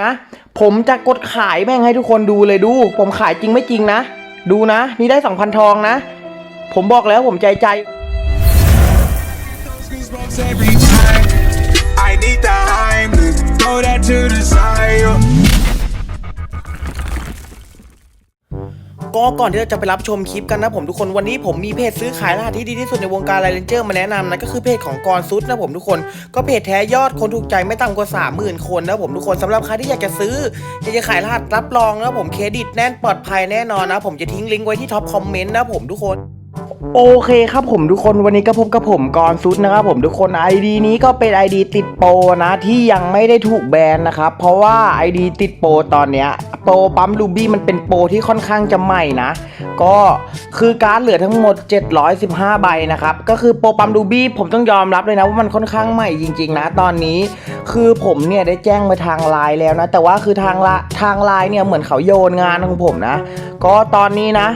นะผมจะกดขายแม่งให้ทุกคนดูเลยดู ผมขายจริงไม่จริงนะ ดูนะ นี่ได้สองพันทองนะ ผมบอกแล้วผมใจใจ I need the Heimlich. Throw that to the side. ก็ก่อนที่เราจะไปรับชมคลิปกันนะผมทุกคนวันนี้ผมมีเพจซื้อขายรหัสที่ดีที่สุดในวงการไลเลนเจอร์มาแนะนำนะก็คือเพจของกรซุดนะผมทุกคนก็เพจแท้ยอดคนถูกใจไม่ต่ำกว่า 30,000 คนนะผมทุกคนสำหรับใครที่อยากจะซื้ออยากจะขายรหัสรับรองนะผมเครดิตแน่นปลอดภัยแน่นอนนะผมจะทิ้งลิงก์ไว้ที่ท็อปคอมเมนต์นะผมทุกคน โอเคครับผมทุกคนวันนี้ก็พบกับผมกรซุดนะครับผมทุกคน ID นี้ก็เป็น ID ติดโปรนะที่ยังไม่ได้ถูกแบนนะครับ เพราะว่า ID ติดโปรตอนเนี้ยโปรปั๊มลูบี้มันเป็นโปรที่ค่อนข้างจะใหม่นะ ก็คือการดเหลือทั้งหมด 715 ใบนะครับ ก็คือโปรปั๊มลูบี้ผมต้องยอมรับเลยนะว่ามันค่อนข้างใหม่จริง ๆ นะตอนนี้ คือผมเนี่ยได้แจ้งไปทางไลน์แล้วนะ แต่ว่าคือทางละทางไลน์เนี่ยเหมือนเขาโยนงานของผมนะ ก็ตอนนี้นะ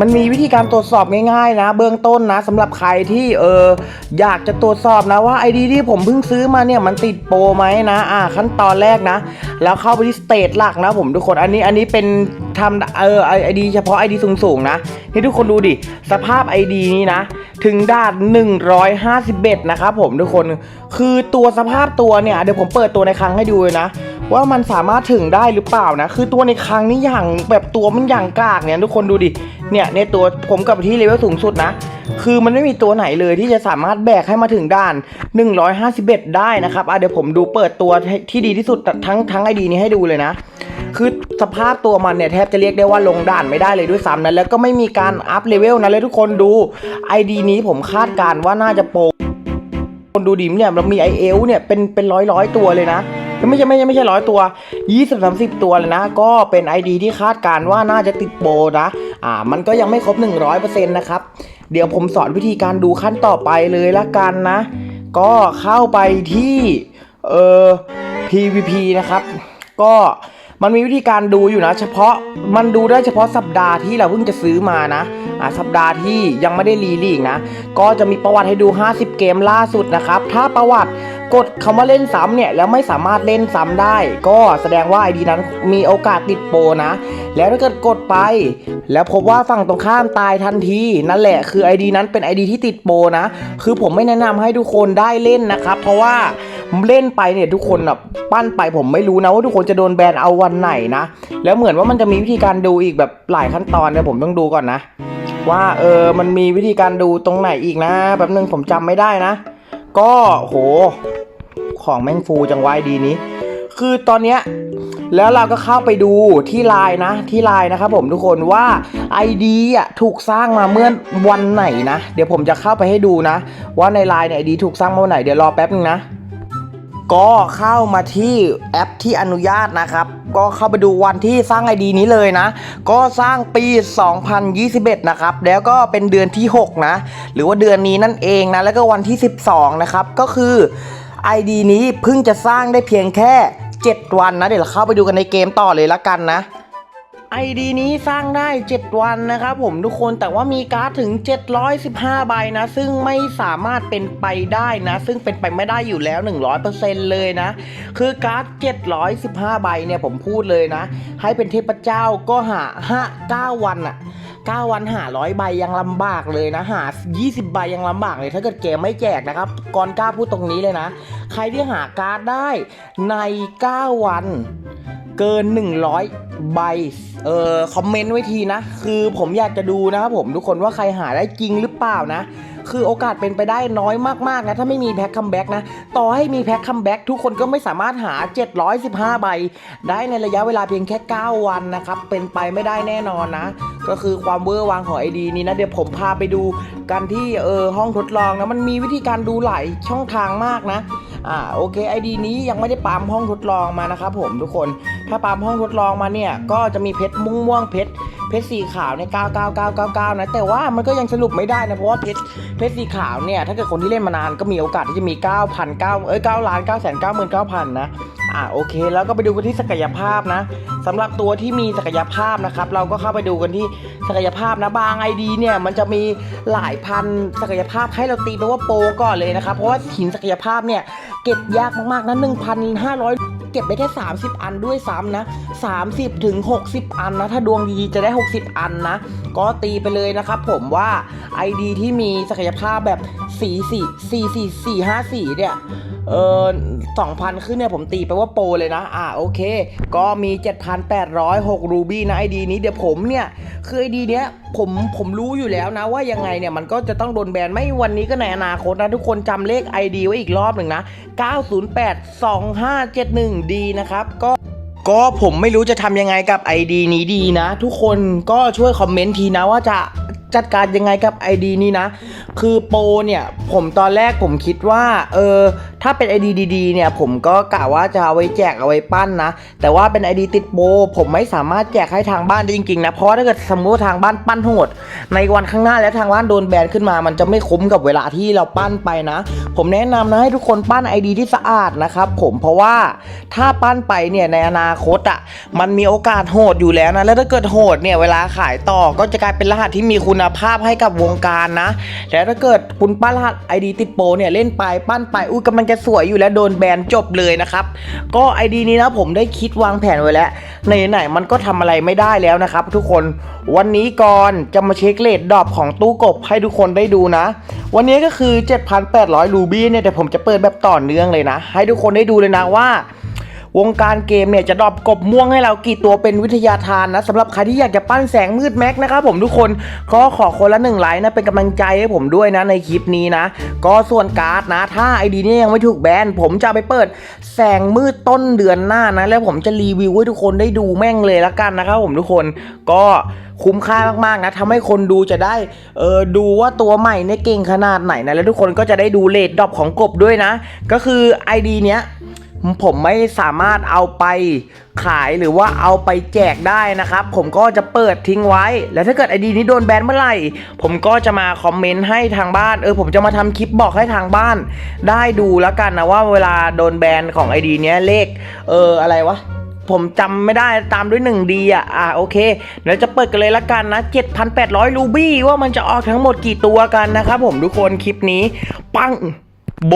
มันมีวิธีการตรวจสอบง่ายๆนะ เบื้องต้นนะสำหรับใครที่เอออยากจะตรวจสอบนะว่าไอดีที่ผมเพิ่งซื้อมาเนี่ยมันติดโปรไหมนะอ่าขั้นตอนแรกนะ แล้วเข้าไปที่สเตทหลักนะผมทุกคนอันนี้อันนี้เป็นทำเออไอดีเฉพาะไอดีสูงๆนะ นี่ทุกคนดูดิ สภาพ ID นี้นะ ถึงด่าน 151 นะครับผมทุกคนคือตัวสภาพตัวเนี่ย เดี๋ยวผมเปิดตัวในครั้งให้ดูเลยนะ ว่ามันสามารถถึงได้หรือเปล่านะ คือตัวในครั้งนี้อย่างแบบตัวมันอย่างกากเนี่ยทุกคนดูดิเนี่ยในตัวผมกับที่เลเวลสูงสุดนะคือมันไม่มีตัวไหนเลยที่จะสามารถแบกให้มาถึงด้าน 151 ได้นะครับอะเดี๋ยวผมดูเปิดตัวที่ดีที่สุดทั้งทั้งไอดีนี้ให้ดูเลยนะ คือสภาพตัวมันเนี่ยแทบจะเรียกได้ว่าลงด่านไม่ได้เลยด้วยซ้ำนะแล้วก็ไม่มีการอัพเลเวลนะเลยทุกคนดู ID นี้ผมคาดการณ์ว่าน่าจะโปรคนดูดิมเนี่ยเรามีไอเอลเนี่ยเป็นเป็นร้อยร้อยตัวเลยนะไม่ใช่ไม่ใช่ไม่ใช่ร้อยตัวยี่สิบสามสิบตัวเลยนะ ก็เป็น ID ที่คาดการณ์ว่าน่าจะติดโปรนะ อ่า มันก็ยังไม่ครบ 100%นะครับ เดี๋ยวผมสอนวิธีการดูขั้นต่อไปเลยละกันนะ ก็เข้าไปที่ เอ่อ PVP นะครับ ก็ มันมีวิธีการดูอยู่นะ เฉพาะมันดูได้เฉพาะสัปดาห์ที่เราเพิ่งจะซื้อมานะอ่าสัปดาห์ที่ยังไม่ได้รีลีกนะ ก็จะมีประวัติให้ดู 50 เกมล่าสุดนะครับ ถ้าประวัติกดคำว่าเล่นซ้ำเนี่ยแล้วไม่สามารถเล่นซ้ำได้ ก็แสดงว่า ID นั้นมีโอกาสติดโปนะ แล้วถ้าเกิดกดไป แล้วพบว่าฝั่งตรงข้ามตายทันทีนั่นแหละคือ ID นั้นเป็น ID ที่ติดโปนะ คือผมไม่แนะนำให้ทุกคนได้เล่นนะครับ เพราะว่า เล่นไปเนี่ยทุกคนแบบปั้นไปผมไม่รู้นะว่าทุกคนจะโดนแบนเอาวันไหนนะ แล้วเหมือนว่ามันจะมีวิธีการดูอีกแบบหลายขั้นตอนเนี่ยผมต้องดูก่อนนะ ว่าเออมันมีวิธีการดูตรงไหนอีกนะแป๊บนึงผมจำไม่ได้นะ ก็โห ของแม่งฟูจังไว้ดีนี้ คือตอนเนี้ยแล้วเราก็เข้าไปดูที่ไลน์นะที่ไลน์นะครับผมทุกคนว่า ID อะถูกสร้างมาเมื่อวันไหนนะ เดี๋ยวผมจะเข้าไปให้ดูนะ ว่าในไลน์เนี่ย ID ถูกสร้างเมื่อวันไหนเดี๋ยวรอแป๊บนึงนะ ก็เข้ามาที่แอปที่อนุญาตนะครับ ก็เข้าไปดูวันที่สร้างไอดีนี้เลยนะ ก็สร้างปี 2021 นะครับ แล้วก็เป็นเดือนที่ 6 นะ หรือว่าเดือนนี้นั่นเองนะ แล้วก็วันที่ 12 นะครับ ก็คือ ID นี้เพิ่งจะสร้างได้เพียงแค่ 7 วันนะ เดี๋ยวเราเข้าไปดูกันในเกมต่อเลยละกันนะ ID นี้สร้างได้ 7 วันนะครับผมทุกคนแต่ว่ามีการ์ดถึง 715 ใบนะ ซึ่งไม่สามารถเป็นไปได้นะ ซึ่งเป็นไปไม่ได้อยู่แล้ว 100%เลยนะ คือการ์ด 715 ใบเนี่ยผมพูดเลยนะ ให้เป็นเทพเจ้าก็หา5 9วันอะ9 วันหาร้อยใบยังลำบากเลยนะหา 20 ใบยังลำบากเลย ถ้าเกิดเกมไม่แจกนะครับก่อนกล้าพูดตรงนี้เลยนะ ใครที่หาการ์ดได้ใน 9 วัน เกิน 100 ใบ เออคอมเมนต์ไว้ทีนะ คือผมอยากจะดูนะครับผมทุกคนว่าใครหาได้จริงหรือเปล่านะ คือโอกาสเป็นไปได้น้อยมากๆนะ ถ้าไม่มีแพ็คคัมแบ็กนะ ต่อให้มีแพ็คคัมแบ็กทุกคนก็ไม่สามารถหา 715 ใบ ได้ในระยะเวลาเพียงแค่ 9 วันนะครับ เป็นไปไม่ได้แน่นอนนะ ก็คือความเวอร์วางของไอดีนี้นะ เดี๋ยวผมพาไปดูกันที่เออห้องทดลองนะ มันมีวิธีการดูหลายช่องทางมากนะ อ่าโอเคไอดีนี้ยังไม่ได้ปามห้องทดลองมานะครับผมทุกคน ถ้าปาล์มห้องทดลองมาเนี่ย ก็จะมีเพชรม่วงม่วงเพชรเพชรสีขาวใน99999 นะ แต่ว่ามันก็ยังสรุปไม่ได้นะ เพราะว่าเพชรเพชรสีขาวเนี่ย ถ้าเกิดคนที่เล่นมานานก็มีโอกาสที่จะมี 9,000 9เอ้ย9ล้าน9 9 9 9 0 0นะอ่าโอเค แล้วก็ไปดูกันที่ศักยภาพนะสำหรับตัวที่มีศักยภาพนะครับ เราก็เข้าไปดูกันที่ศักยภาพนะบาง ID เนี่ย มันจะมีหลายพันศักยภาพให้เราตีไปว่าโปก่อนเลยนะครับเพราะว่าหินศักยภาพเนี่ยเก็บยากมากๆนะ1,500 เก็บได้แค่ 30 อันด้วยซ้ำนะ 30ถึง60 อันนะ ถ้าดวงดีๆจะได้ 60 อันนะ ก็ตีไปเลยนะครับผมว่า ID ที่มีศักยภาพแบบสีสีสีสีสี่ห้าสีเนี่ยเออสองพันขึ้นเนี่ยผมตีไปว่าโปรเลยนะ อ่าโอเค ก็มี 7,806 รูบี้นะไอดีนี้เดี๋ยวผมเนี่ย คือไอดีเนี้ยผมผมรู้อยู่แล้วนะว่ายังไงเนี่ยมันก็จะต้องโดนแบนไม่วันนี้ก็ในอนาคตนะ ทุกคนจำเลข ID ไว้อีกรอบหนึ่งนะดีนะครับ ก็ก็ผมไม่รู้จะทำยังไงกับ ID นี้ดีนะ ทุกคนก็ช่วยคอมเมนต์ทีนะว่าจะจัดการยังไงกับ ID นี้นะ คือโปรเนี่ย ผมตอนแรกผมคิดว่า เออ ถ้าเป็น ID ดีๆเนี่ยผมก็กะว่าจะเอาไว้แจกเอาไว้ปั้นนะ แต่ว่าเป็น ID ติดโปรผมไม่สามารถแจกให้ทางบ้านได้จริงๆนะเพราะถ้าเกิดสมมติทางบ้านปั้นโหด ในวันข้างหน้าแล้วทางบ้านโดนแบนขึ้นมา มันจะไม่คุ้มกับเวลาที่เราปั้นไปนะ ผมแนะนำนะให้ทุกคนปั้น ID ที่สะอาดนะครับผมเพราะว่าถ้าปั้นไปเนี่ยในอนาคตอะมันมีโอกาสโหดอยู่แล้วนะแล้วถ้าเกิดโหดเนี่ยเวลาขายต่อก็จะกลายเป็นรหัสที่มีคุณภาพให้กับวงการนะแล้วถ้าเกิดคุณปั้นรหัส ID ติดโปเนี่ยเล่นไปปั้นไปอุ้ยกำลังจะสวยอยู่แล้วโดนแบนจบเลยนะครับ ก็ไอดีนี้นะผมได้คิดวางแผนไว้แล้วไหนๆมันก็ทำอะไรไม่ได้แล้วนะครับ ทุกคนวันนี้ก่อนจะมาเช็คเลทดรอปของตู้กบให้ทุกคนได้ดูนะ วันนี้ก็คือ 7,800รูบี้เนี่ยแต่ผมจะเปิดแบบต่อเนื่องเลยนะ ให้ทุกคนได้ดูเลยนะว่า วงการเกมเนี่ยจะดรอปกบม่วงให้เรากี่ตัวเป็นวิทยาทานนะสำหรับใครที่อยากจะปั้นแสงมืดแม็กนะครับผมทุกคนก็ขอคนละหนึ่งไลค์นะเป็นกำลังใจให้ผมด้วยนะในคลิปนี้นะ ก็ส่วนการ์ดนะ ถ้าไอดีนี้ยังไม่ถูกแบนผมจะไปเปิดแสงมืดต้นเดือนหน้านะ แล้วผมจะรีวิวให้ทุกคนได้ดูแม่งเลยละกันนะครับผมทุกคนก็คุ้มค่ามากๆนะทำให้คนดูจะได้เออดูว่าตัวใหม่เนี่ยเก่งขนาดไหนนะแล้วทุกคนก็จะได้ดูเลทดรอปของกบด้วยนะ ก็คือ ID เนี้ยผมไม่สามารถเอาไปขายหรือว่าเอาไปแจกได้นะครับ ผมก็จะเปิดทิ้งไว้ แล้วถ้าเกิดไอดีนี้โดนแบนเมื่อไหร่ ผมก็จะมาคอมเมนต์ให้ทางบ้าน เออผมจะมาทำคลิปบอกให้ทางบ้าน ได้ดูแล้วกันนะว่าเวลาโดนแบนของไอดีเนี้ยเลขเอออะไรวะ ผมจำไม่ได้ตามด้วย1ดีอะอ่าโอเคเดี๋ยวจะเปิดกันเลยละกันนะ 7,800 รูบี้ว่ามันจะออกทั้งหมดกี่ตัวกันนะครับผมทุกคนคลิปนี้ปังโบ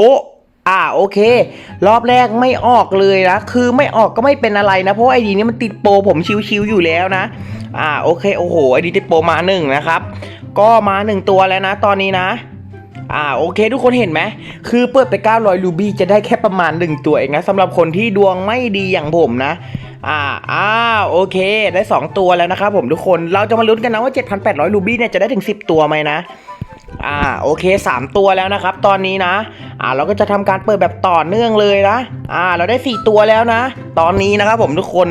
อ่าโอเค รอบแรกไม่ออกเลยนะ คือไม่ออกก็ไม่เป็นอะไรนะ เพราะไอดีนี้มันติดโปรผมชิวๆอยู่แล้วนะ อ่าโอเคโอ้โหไอดีติดโปรมาหนึ่งนะครับ ก็มาหนึ่งตัวแล้วนะ ตอนนี้นะอ่าโอเค ทุกคนเห็นไหมคือเปิดไป 900 รูบี้จะได้แค่ประมาณ 1 ตัวเองนะสำหรับคนที่ดวงไม่ดีอย่างผมนะ อ่าอ้าวโอเค ได้ 2 ตัวแล้วนะครับผมทุกคนเราจะมาลุ้นกันนะว่า 7,800 รูบี้เนี่ยจะได้ถึง 10 ตัวไหมนะอ่าโอเค 3 ตัวแล้วนะครับ ตอนนี้นะ อ่าเราก็จะทำการเปิดแบบต่อเนื่องเลยนะ อ่า เราได้ 4 ตัวแล้วนะ ตอนนี้นะครับผมทุกคน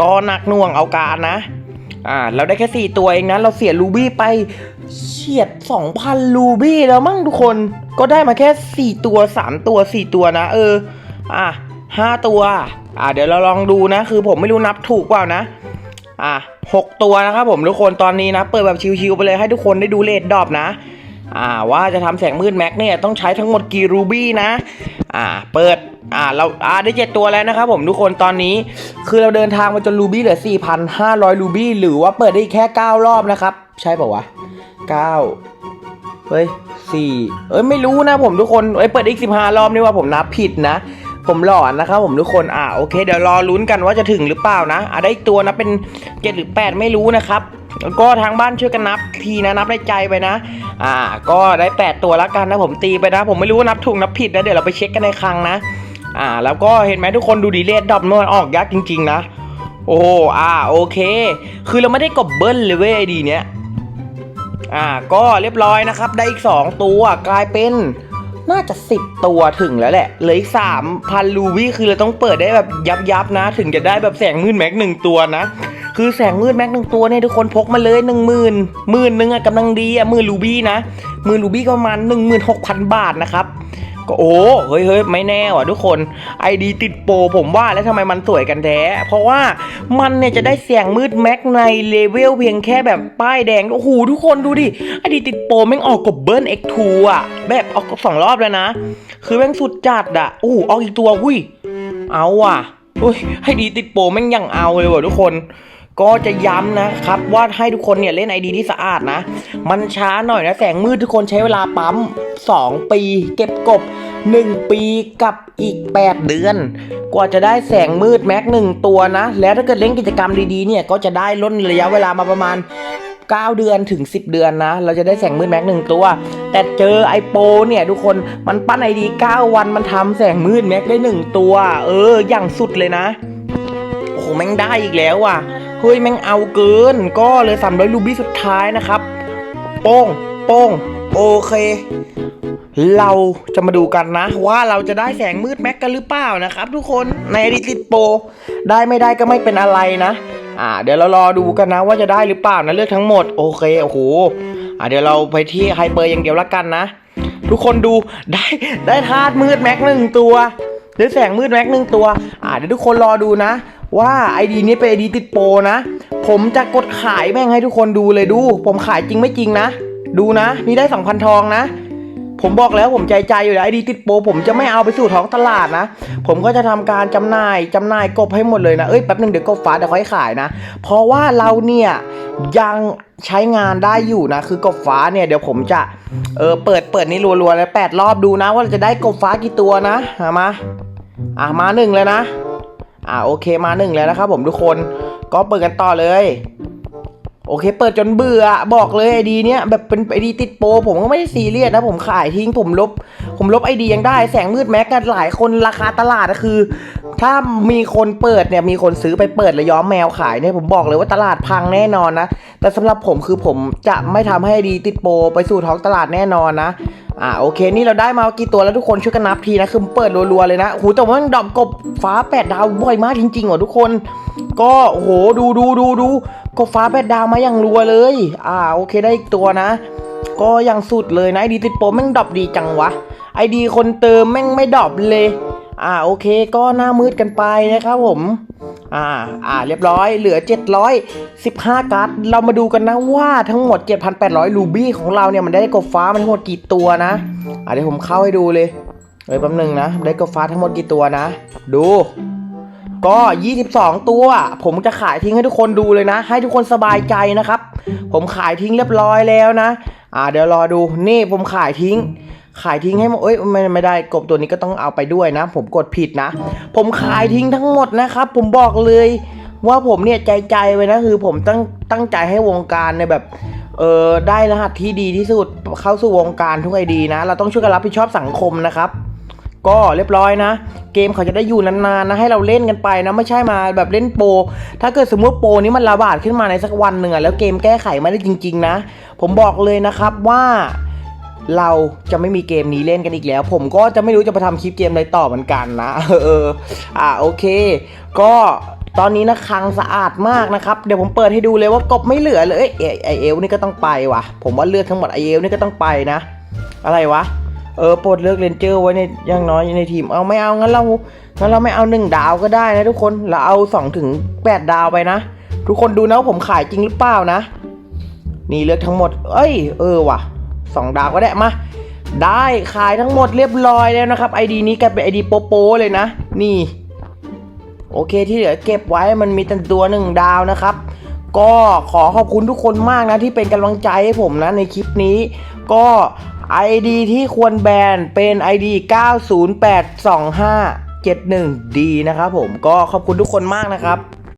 ก็หนักหน่วงเอาการนะ อ่า เราได้แค่ 4 ตัวเองนะเราเสียรูบี้ไปเฉียด 2,000 รูบี้แล้วมั้งทุกคนก็ได้มาแค่ 4 ตัว 3 ตัว 4 ตัวนะ เออ อะ 5 ตัว อ่าเดี๋ยวเราลองดูนะ คือผมไม่รู้นับถูกเปล่านะ อะ6ตัวนะครับผมทุกคนตอนนี้นะ เปิดแบบชิวๆไปเลยให้ทุกคนได้ดูเลทดอปนะ อ่าว่าจะทำแสงมืดแม็กเนี่ยต้องใช้ทั้งหมดกี่รูบี้นะ อ่าเปิดอ่าเราอ่าได้เจ็ดตัวแล้วนะครับผมทุกคนตอนนี้คือเราเดินทางมาจนรูบี้เหลือ 4,500 รูบี้หรือว่าเปิดได้แค่ 9 รอบนะครับ ใช่ป่าวะ 9 เฮ้ย4เอ้ยไม่รู้นะผมทุกคนเอ้ยเปิดอีก 15 รอบนี่ว่าผมนับผิดนะ ผมหลอนนะครับผมทุกคนอ่าโอเค เดี๋ยวรอลุ้นกันว่าจะถึงหรือเปล่านะอ่าได้อีกตัวนะเป็น 7 หรือ 8 ไม่รู้นะครับแล้วก็ทางบ้านช่วยกันนับทีนะนับในใจไปนะ อ่า ก็ได้ 8 ตัวแล้วกันนะผมตีไปนะ ผมไม่รู้ว่านับถูกนับผิดนะเดี๋ยวเราไปเช็คกันในคลังนะอ่า แล้วก็เห็นไหมทุกคนดูดีเลทดรอปนวลออกยากจริง ๆ นะ โอ้อ่าโอเค คือเราไม่ได้กบเบิ้ลเลยเว้ยดีเนี้ยอ่าก็เรียบร้อยนะครับ ได้อีก 2 ตัวกลายเป็น น่าจะสิบตัวถึงแล้วแหละ เหลืออีกสามพันลูบี้คือเราต้องเปิดได้แบบยับยับๆนะ ถึงจะได้แบบแสงมืดแม็กหนึ่งตัวนะ คือแสงมืดแม็กหนึ่งตัวเนี่ยทุกคนพกมาเลยหนึ่งหมื่นหมื่นหนึ่งอะกำลังดีอะหมื่นลูบี้นะหมื่นลูบี้ก็ประมาณหนึ่งหมื่นหกพันบาทนะครับ ก็โอ้เฮ้ยเฮ้ยไม่แน่ว่ะทุกคนไอดีติดโปรผมว่าแล้วทำไมมันสวยกันแท้ เพราะว่ามันเนี่ยจะได้เสียงมืดแม็กในเลเวลเพียงแค่แบบป้ายแดงโอ้โหทุกคนดูดิไอดีติดโปรแม่งออกกับเบิร์น X2 อะ แบบออกสองรอบแล้วนะ คือแม่งสุดจัดอะโอ้โหออกอีกตัวหุ้ยเอาว่ะโอ้ยให้ดีติดโปรแม่งยังเอาเลยว่ะทุกคน ก็จะย้ำนะครับว่าให้ทุกคนเนี่ยเล่นไอดีที่สะอาดนะ มันช้าหน่อยนะแสงมืดทุกคนใช้เวลาปั๊ม 2 ปี เก็บกบ 1 ปีกับอีก 8 เดือน กว่าจะได้แสงมืดแม็กหนึ่งตัวนะ แล้วถ้าเกิดเล่นกิจกรรมดีๆเนี่ยก็จะได้ล้นระยะเวลามาประมาณ 9 เดือนถึง 10 เดือนนะ เราจะได้แสงมืดแม็กหนึ่งตัว แต่เจอไอโปเนี่ยทุกคนมันปั้นไอดี9วันมันทำแสงมืดแม็กได้ 1 ตัว เอออย่างสุดเลยนะโอ้โหแม่งได้อีกแล้วว่ะ เฮ้ยแม่งเอาเกิน ก็เลยสามร้อยรูบี้สุดท้ายนะครับ โป้ง โป้ง โอเค เราจะมาดูกันนะ ว่าเราจะได้แสงมืดแม็กกันหรือเปล่านะครับ ทุกคนในอดิติดโปได้ไม่ได้ก็ไม่เป็นอะไรนะอ่าเดี๋ยวเรารอดูกันนะว่าจะได้หรือเปล่านะเลือกทั้งหมดโอเคโอ้โหอ่าเดี๋ยวเราไปที่ไฮเปอร์อย่างเดียวละกันนะ ทุกคนดูได้ได้ธาตุมืดแม็กหนึ่งตัวได้แสงมืดแม็กหนึ่งตัว อ่าเดี๋ยวทุกคนรอดูนะ ว่าไอดีนี้เป็นไอดีติดโปรนะ ผมจะกดขายแม่งให้ทุกคนดูเลยดู ผมขายจริงไม่จริงนะ ดูนะ นี่ได้ 2,000 ทองนะ ผมบอกแล้วผมใจใจอยู่แล้วไอดีติดโปรผมจะไม่เอาไปสู่ท้องตลาดนะ ผมก็จะทำการจำหน่ายจำหน่ายกบให้หมดเลยนะ เอ้ยแป๊บนึงเดี๋ยวกบฟ้าเดี๋ยวค่อยขายนะ เพราะว่าเราเนี่ยยังใช้งานได้อยู่นะ คือกบฟ้าเนี่ยเดี๋ยวผมจะเออเปิดเปิดนี่รัวๆแล้วแปดรอบดูนะ ว่าเราจะได้กบฟ้ากี่ตัวนะอะมาอะมาหนึ่งเลยนะ อะโอเคมาหนึ่งแล้วนะครับผมทุกคนก็เปิดกันต่อเลย โอเค เปิดจนเบื่อบอกเลยไอดีเนี้ยแบบเป็นไอดีติดโปรผมก็ไม่ได้ซีเรียสนะผมขายทิ้งผมลบ ผมลบไอดียังได้แสงมืดแม็กกันหลายคนราคาตลาดก็คือ ถ้ามีคนเปิดเนี่ยมีคนซื้อไปเปิดแล้วย้อมแมวขายเนี่ยผมบอกเลยว่าตลาดพังแน่นอนนะแต่สำหรับผมคือผมจะไม่ทำให้ไอดีติดโปรไปสู่ท้องตลาดแน่นอนนะ อ่าโอเค นี่เราได้มากี่ตัวแล้วทุกคนช่วยกันนับทีนะคือเปิดรัวๆเลยนะโหแต่ว่ามันดอกกบฟ้าแปดดาวบ่อยมากจริงๆว่ะทุกคน ก็โหดูดูดูดูกบฟ้าแปดดาวมาอย่างรัวเลย อ่าโอเคได้อีกตัวนะ ก็ยังสุดเลยนะไอดีติดโปรแม่งดอบดีจังวะไอดีคนเติมแม่งไม่ดอบเลย อ่าโอเคก็หน้ามืดกันไปนะครับผม อ่าอ่าเรียบร้อยเหลือ 715 การ์ดเรามาดูกันนะว่าทั้งหมด 7,800รูบี้ของเราเนี่ยมันได้กบฟ้ามันทั้งหมดกี่ตัวนะอ่าเดี๋ยวผมเข้าให้ดูเลยเอ้ยแป๊บนึงนะ ได้กบฟ้าทั้งหมดกี่ตัวนะ ดูก็ 22 ตัว ผมจะขายทิ้งให้ทุกคนดูเลยนะ ให้ทุกคนสบายใจนะครับ ผมขายทิ้งเรียบร้อยแล้วนะ อ่า เดี๋ยวรอดู นี่ผมขายทิ้ง ขายทิ้งให้หมดเอ้ยไม่ไม่ได้กบตัวนี้ก็ต้องเอาไปด้วยนะ ผมกดผิดนะ ผมขายทิ้งทั้งหมดนะครับ ผมบอกเลยว่าผมเนี่ยใจใจไว้นะคือผมตั้งตั้งใจให้วงการในยแบบเออได้รหัสที่ดีที่สุดเข้าสู่วงการทุกไอดีนะ เราต้องช่วยกันรับผิดชอบสังคมนะครับ ก็เรียบร้อยนะ เกมเขาจะได้อยู่นานๆนะให้เราเล่นกันไปนะไม่ใช่มาแบบเล่นโปรถ้าเกิดสมมติโปรนี้มันระบาดขึ้นมาในสักวันหนึ่งอะแล้วเกมแก้ไขไม่ได้จริง ๆ นะ ผมบอกเลยนะครับว่า เราจะไม่มีเกมนี้เล่นกันอีกแล้ว ผมก็จะไม่รู้จะไปทำคลิปเกมอะไรต่อเหมือนกันนะ เออ อ่าโอเค ก็ตอนนี้นะคังสะอาดมากนะครับ เดี๋ยวผมเปิดให้ดูเลยว่ากบไม่เหลือเลย เอไอเอลนี่ก็ต้องไปว่ะ ผมว่าเลือกทั้งหมดไอเอลนี่ก็ต้องไปนะ อะไรวะ เออปลดเลือกเรนเจอร์ไว้ในอยังน้อยในทีม เอาไม่เอางั้นเรา งั้นเราไม่เอาหนึ่งดาวก็ได้นะทุกคน เราเอาสองถึงแปดดาวไปนะ ทุกคนดูนะว่าผมขายจริงหรือเปล่านะ นี่เลือกทั้งหมด เอ้ย เออว่ะ สองดาวก็ได้มา ได้ขายทั้งหมดเรียบร้อยแล้วนะครับไอดีนี้กลายเป็นไอดีโปโปเลยนะ นี่ โอเคที่เหลือเก็บไว้มันมีแต่ตัวหนึ่งดาวนะครับ ก็ขอขอบคุณทุกคนมากนะที่เป็นกำลังใจให้ผมนะในคลิปนี้ ก็ ID ที่ควรแบนเป็น ID 9082571D นะครับผมก็ขอบคุณทุกคนมากนะครับ